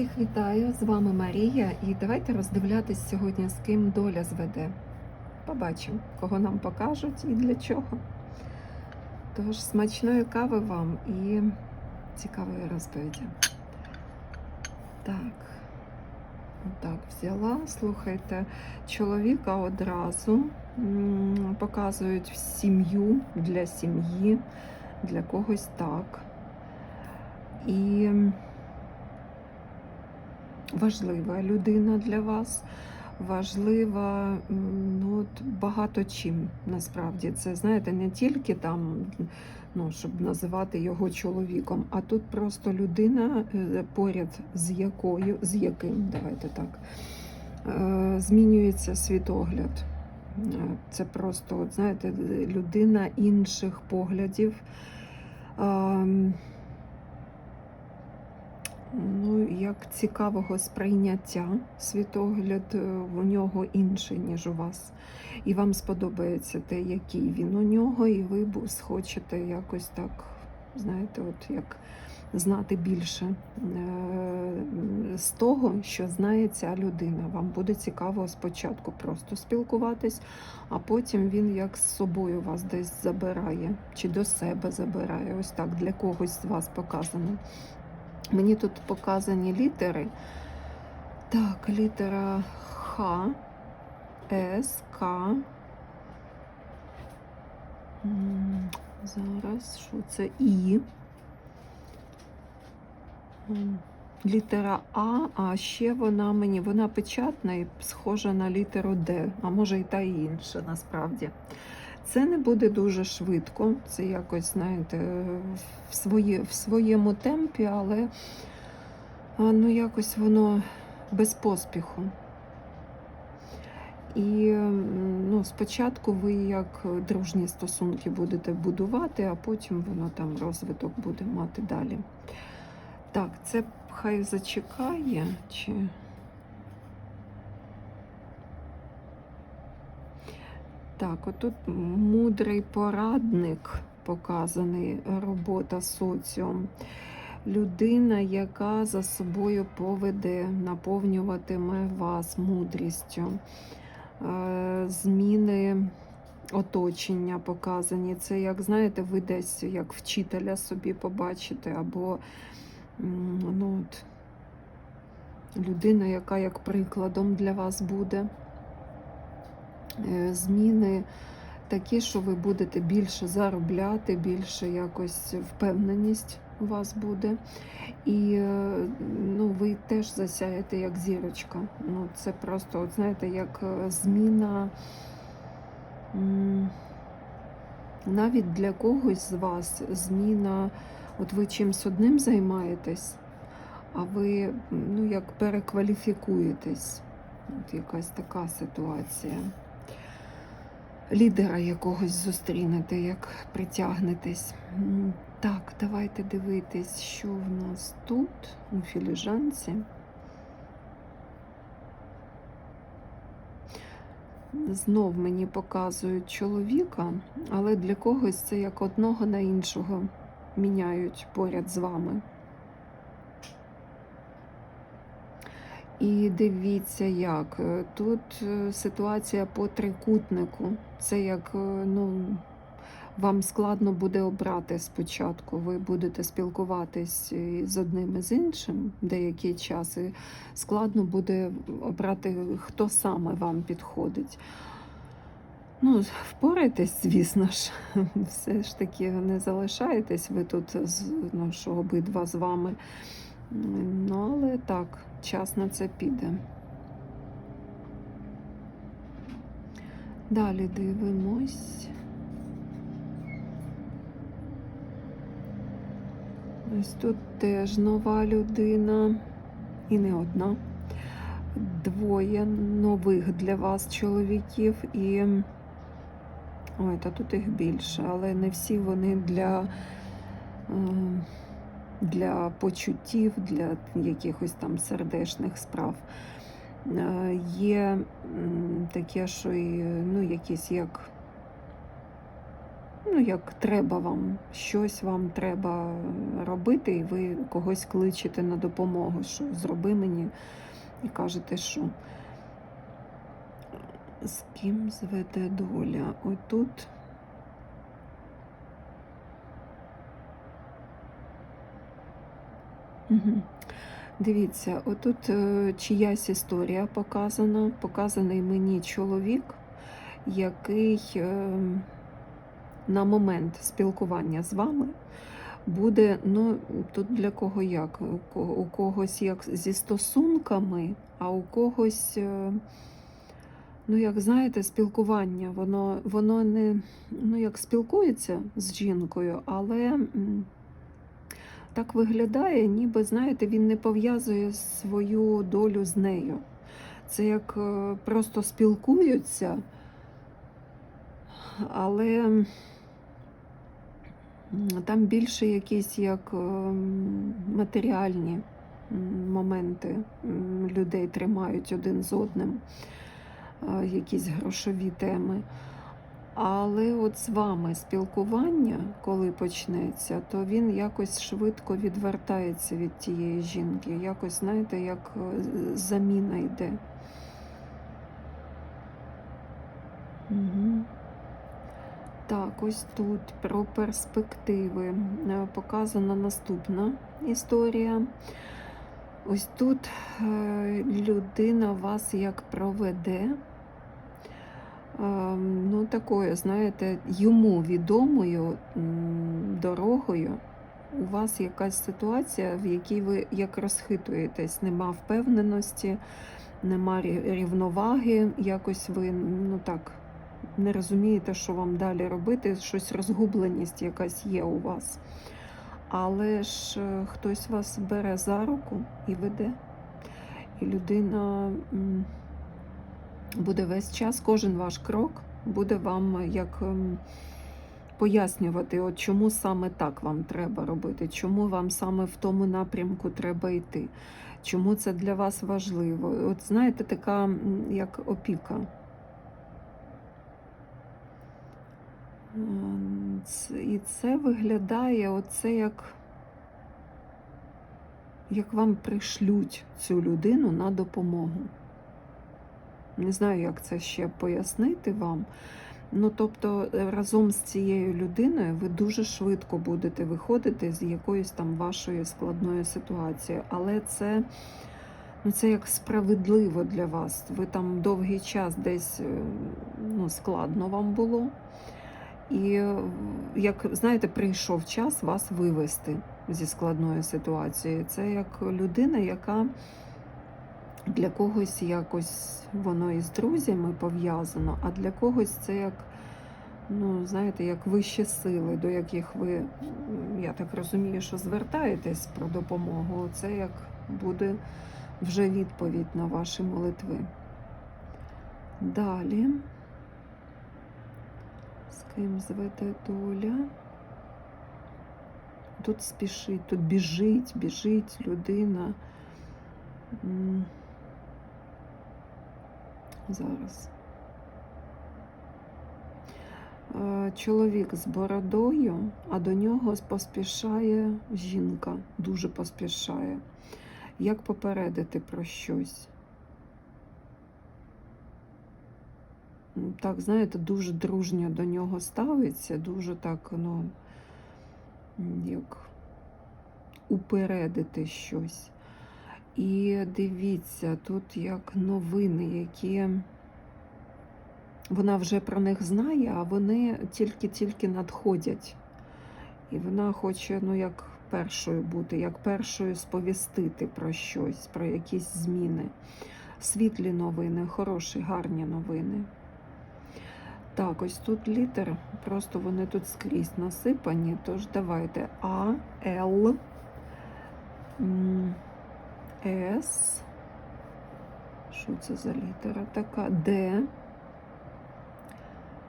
Всіх вітаю! З вами Марія, і давайте роздивлятись сьогодні, з ким доля зведе. Побачимо, кого нам покажуть і для чого. Тож смачної кави вам і цікавої розповіді. Так, отак взяла. Слухайте, чоловіка одразу показують сім'ю для сім'ї, для когось так. І важлива людина для вас. Важлива ну, от багато чим насправді. Це знаєте, не тільки там, ну, щоб називати його чоловіком, а тут просто людина, е, поряд з якою, з яким, давайте так, е, змінюється світогляд. Е, Це просто, от, знаєте, людина інших поглядів. Ну, як цікавого сприйняття світогляд е, у нього інший, ніж у вас. І вам сподобається те, який він у нього, і ви схочете якось так, знаєте, от як знати більше е, з того, що знає ця людина. Вам буде цікаво спочатку просто спілкуватись, а потім він як з собою вас десь забирає, чи до себе забирає. Ось так для когось з вас показано. Мені тут показані літери. Так, літера Х, С, К. Зараз, що це І. Літера А, а ще вона мені, вона печатна і схожа на літеру Д, а може і та інша насправді. Це не буде дуже швидко, це якось, знаєте, в, своє, в своєму темпі, але ну, якось воно без поспіху. І ну, спочатку ви як дружні стосунки будете будувати, а потім воно там розвиток буде мати далі. Так, це хай зачекає, чи. Так, отут мудрий порадник показаний, робота соціум. Людина, яка за собою поведе, наповнюватиме вас мудрістю. Е, Зміни оточення показані. Це, як знаєте, ви десь як вчителя собі побачите, або ну, от, людина, яка як прикладом для вас буде. Е, Зміни такі, що ви будете більше заробляти, більше якось впевненість у вас буде. І е, ну, ви теж засяєте як зірочка. Ну, це просто, от, знаєте, як е, зміна. Навіть для когось з вас зміна, от ви чимсь одним займаєтесь, а ви ну, як перекваліфікуєтесь. От якась така ситуація. Лідера якогось зустрінете, як притягнетесь. Так, давайте дивитись, що в нас тут у філіжанці. Знов мені показують чоловіка, але для когось це як одного на іншого міняють поряд з вами. І дивіться, як е, тут е, ситуація по трикутнику. Це як е, ну, вам складно буде обрати спочатку. Ви будете спілкуватись з одним і з іншим деякий час, і складно буде обрати, хто саме вам підходить. Ну, впорайтесь, звісно ж, все ж таки не залишаєтесь ви тут, ну, що обидва з вами. Ну, але так, час на це піде. Далі дивимось. Ось тут теж нова людина, і не одна. Двоє нових для вас чоловіків і. Ой, та тут їх більше, але не всі вони для. Для почуттів, для якихось там сердечних справ. Е, Є таке, що і ну, якісь як ну, як треба вам, щось вам треба робити, і ви когось кличете на допомогу, що зроби мені, і кажете, що з ким зведе доля. Отут. Дивіться, отут е, чиясь історія показана. Показаний мені чоловік, який е, на момент спілкування з вами буде, ну, тут для кого як? У когось як зі стосунками, а у когось, е, ну, як знаєте, спілкування, воно, воно не ну, як спілкується з жінкою, але. Так виглядає, ніби, знаєте, він не пов'язує свою долю з нею. Це як е, просто спілкуються, але там більше якісь як ем, матеріальні моменти людей тримають один з одним, е, якісь грошові теми. Але от з вами спілкування, коли почнеться, то він якось швидко відвертається від тієї жінки. Якось, знаєте, як е, заміна йде. Угу. Так, ось тут про перспективи е, показана наступна історія. Ось тут е, людина вас як проведе. Ем, ну, такою, знаєте, йому відомою дорогою у вас якась ситуація, в якій ви як розхитуєтесь, нема впевненості, нема рівноваги, якось ви ну так не розумієте, що вам далі робити, щось розгубленість якась є у вас. Але ж е, хтось вас бере за руку і веде. І людина. Буде весь час, кожен ваш крок буде вам як ем, пояснювати, от чому саме так вам треба робити, чому вам саме в тому напрямку треба йти, чому це для вас важливо. От знаєте, така як опіка. Ем, І це виглядає оце як, як вам пришлють цю людину на допомогу. Не знаю, як це ще пояснити вам. Ну, тобто, е, разом з цією людиною ви дуже швидко будете виходити з якоїсь там вашої складної ситуації. Але це, ну, це як справедливо для вас. Ви там довгий час десь е, ну, складно вам було. І, е, як знаєте, прийшов час вас вивести зі складної ситуації. Це як людина, яка для когось якось воно із друзями пов'язано, а для когось це як, ну, знаєте, як вищі сили, до яких ви, я так розумію, що звертаєтесь про допомогу. Це як буде вже відповідь на ваші молитви. Далі. З ким зведе доля? Тут спішить, тут біжить, біжить людина. Зараз. Е, Чоловік з бородою, а до нього поспішає жінка, дуже поспішає. Як попередити про щось? Так, знаєте, дуже дружньо до нього ставиться, дуже так, ну, як упередити щось. І дивіться, тут як новини, які вона вже про них знає, а вони тільки-тільки надходять. І вона хоче, ну, як першою бути, як першою сповістити про щось, про якісь зміни. Світлі новини, хороші, гарні новини. Так, ось тут літер, просто вони тут скрізь насипані. Тож давайте А, Л, С. Що це за літера така? Д,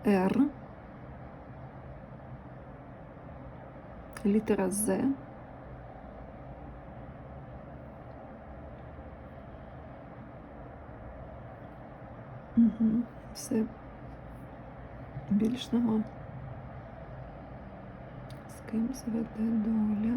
Р, літера З. Угу. Все. Більш нема. ким зведе доля.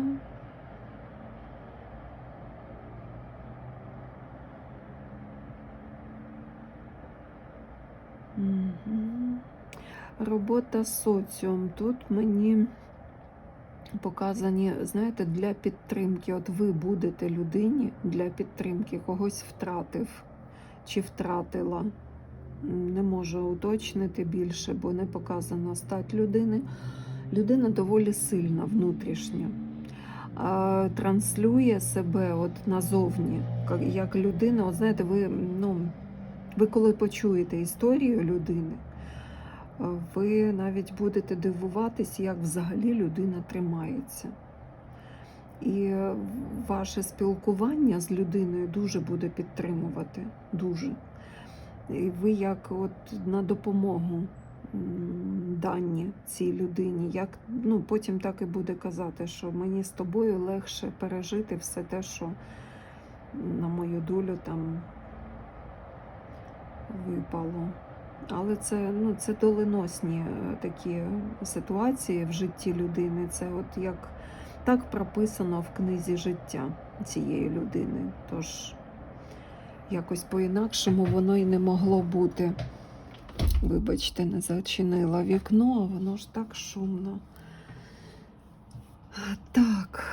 Робота з соціум. Тут мені показані, знаєте, для підтримки. От ви будете людині для підтримки, когось втратив чи втратила. Не можу уточнити більше, бо не показана стать людини. Людина доволі сильна внутрішньо. Транслює себе от назовні, як людина. От знаєте, ви, ну, ви коли почуєте історію людини, ви навіть будете дивуватись, як взагалі людина тримається. І ваше спілкування з людиною дуже буде підтримувати. Дуже. І ви як от на допомогу дані цій людині. Як, ну, потім так і буде казати, що мені з тобою легше пережити все те, що на мою долю там випало. Але це, ну, це доленосні е, такі ситуації в житті людини. Це от як так прописано в книзі життя цієї людини. Тож якось по-інакшому воно і не могло бути. Вибачте, не зачинила вікно, а воно ж так шумно. Так.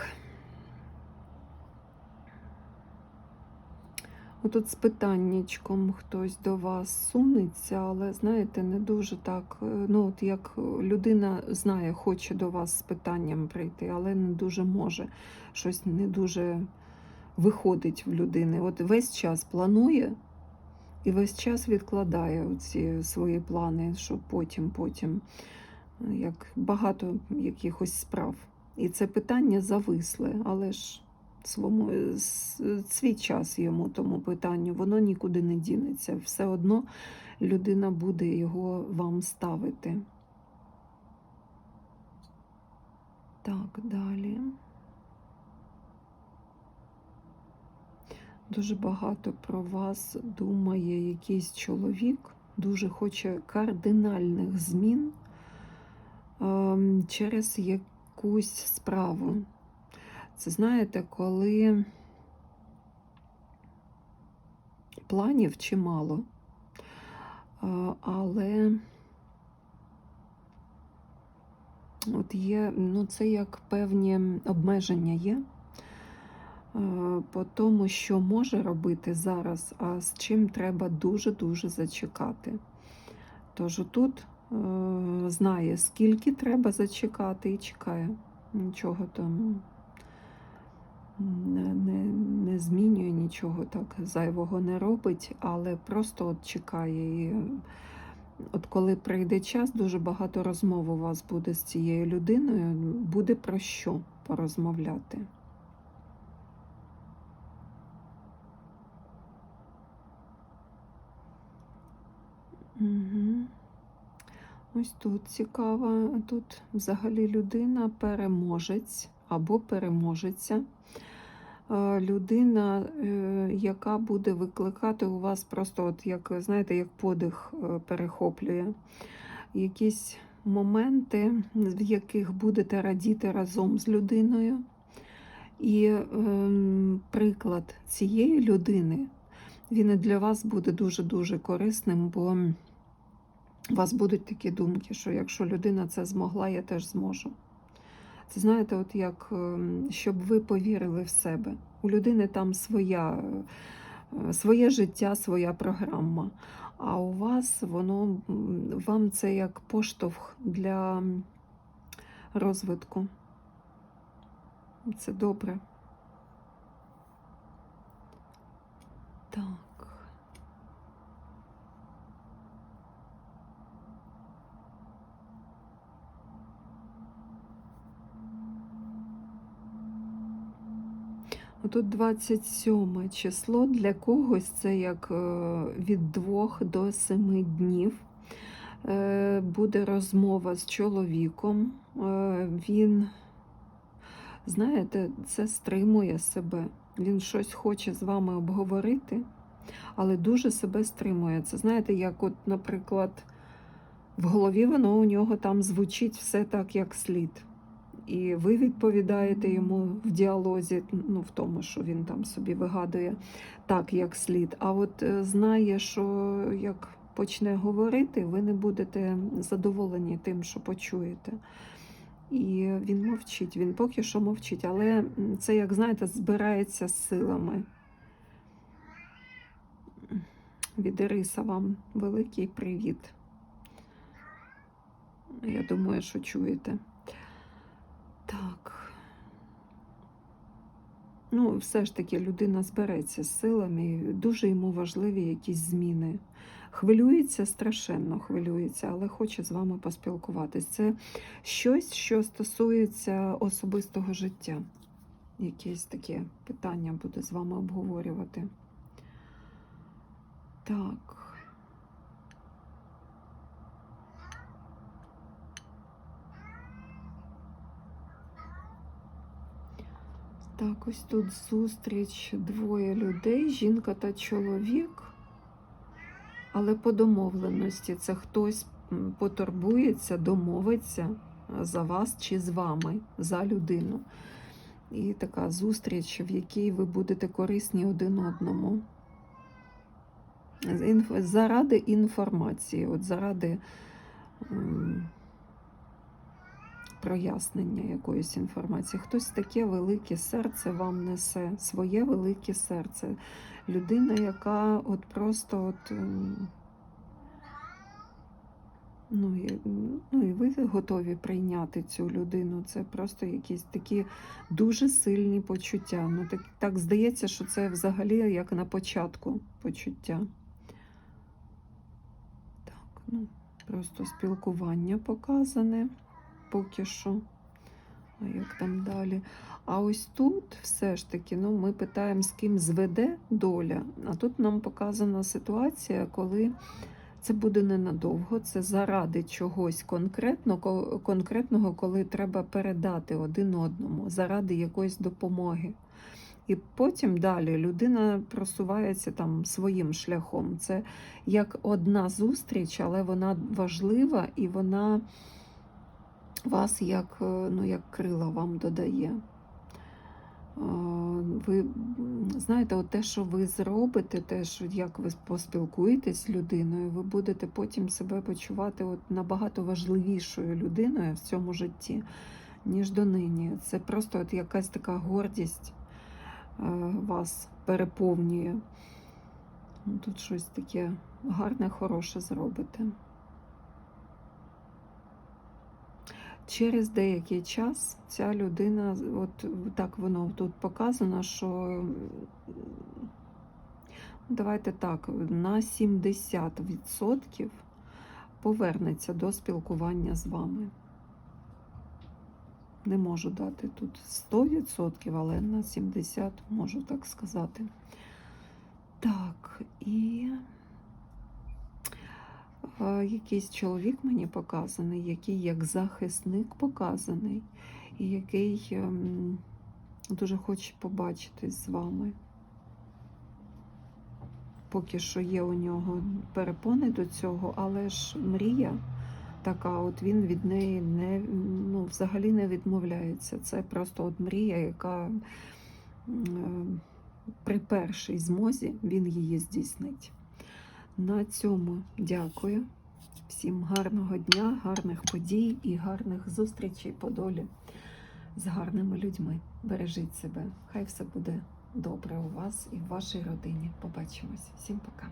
Отут з питаннячком хтось до вас сунеться, але знаєте, не дуже так. е, Ну, от як людина знає, хоче до вас з питанням прийти, але не дуже може. Щось не дуже виходить в людини. От весь час планує і весь час відкладає ці свої плани, що потім, потім, е, як багато якихось справ. І це питання зависле, але ж свому, е, свій час йому тому питанню, воно нікуди не дінеться. Все одно людина буде його вам ставити. Так, далі. Дуже багато про вас думає якийсь чоловік, дуже хоче кардинальних змін ем, через якусь справу. Це знаєте, коли планів чимало, але от є, ну це як певні обмеження є по тому, що може робити зараз, а з чим треба дуже-дуже зачекати. Тож тут е, знає, скільки треба зачекати, і чекає. Нічого там не, не, не змінює нічого так зайвого не робить, але просто от чекає. І от коли прийде час, дуже багато розмов у вас буде з цією людиною, буде про що порозмовляти. Угу. Ось тут цікаво. Тут взагалі людина переможець або переможеця. Е, Людина, е, яка буде викликати у вас просто, от як знаєте, як подих е, перехоплює. Якісь моменти, в яких будете радіти разом з людиною. І ем, приклад цієї людини, він і для вас буде дуже-дуже корисним, бо у вас будуть такі думки, що якщо людина це змогла, я теж зможу. Це знаєте, от як ем, щоб ви повірили в себе. У людини там своя, е, своє життя, своя програма. А у вас воно вам це як поштовх для розвитку. Це добре. Так. Тут 27 число для когось це як е, від 2 до 7 днів. Е, Буде розмова з чоловіком. Е, Він, знаєте, це стримує себе. Він щось хоче з вами обговорити, але дуже себе стримує. Це знаєте, як, от, наприклад, в голові воно у нього там звучить все так, як слід. І ви відповідаєте йому в діалозі, ну в тому, що він там собі вигадує так, як слід. А от е, знає, що як почне говорити, ви не будете задоволені тим, що почуєте. І він мовчить, він поки що мовчить, але це, як знаєте, збирається з силами. Від Іриса вам великий привіт. Я думаю, що чуєте. Так. Ну, все ж таки, людина збереться з силами, дуже йому важливі якісь зміни. Хвилюється, страшенно хвилюється, але хоче з вами поспілкуватись. Це щось, що стосується особистого життя. Якесь таке питання буде з вами обговорювати. Так. Так, ось тут зустріч двоє людей, жінка та чоловік. Але по домовленості це хтось потурбується, домовиться за вас чи з вами, за людину. І така зустріч, в якій ви будете корисні один одному. Заради інформації, от заради прояснення якоїсь інформації. Хтось таке велике серце вам несе, своє велике серце. Людина, яка от просто от. Ну і, ну і ви готові прийняти цю людину. Це просто якісь такі дуже сильні почуття. Ну так, так здається, що це взагалі як на початку почуття. Так, ну, просто спілкування показане поки що. А як там далі? А ось тут все ж таки, ну, ми питаємо, з ким зведе доля. А тут нам показана ситуація, коли це буде ненадовго, це заради чогось конкретно, конкретного, коли треба передати один одному, заради якоїсь допомоги. І потім далі людина просувається там своїм шляхом. Це як одна зустріч, але вона важлива і вона вас як, е, ну, як крила вам додає. Е, Ви знаєте, от те, що ви зробите, те, що як ви поспілкуєтесь з людиною, ви будете потім себе почувати от набагато важливішою людиною в цьому житті, ніж донині. Це просто от якась така гордість е, вас переповнює. Ну, Тут щось таке гарне, хороше зробите. Через деякий час ця людина, от так воно тут показано, що давайте так, на 70% повернеться до спілкування з вами. Не можу дати тут 100%, але на 70% можу так сказати. Так, і якийсь чоловік мені показаний, який як захисник показаний, і який ем, дуже хоче побачитись з вами. Поки що є у нього перепони до цього, але ж мрія така, от він від неї не, ну, взагалі не відмовляється. Це просто от мрія, яка е, при першій змозі він її здійснить. На цьому дякую. Всім гарного дня, гарних подій і гарних зустрічей по долі з гарними людьми. Бережіть себе. Хай все буде добре у вас і в вашій родині. Побачимось. Всім пока.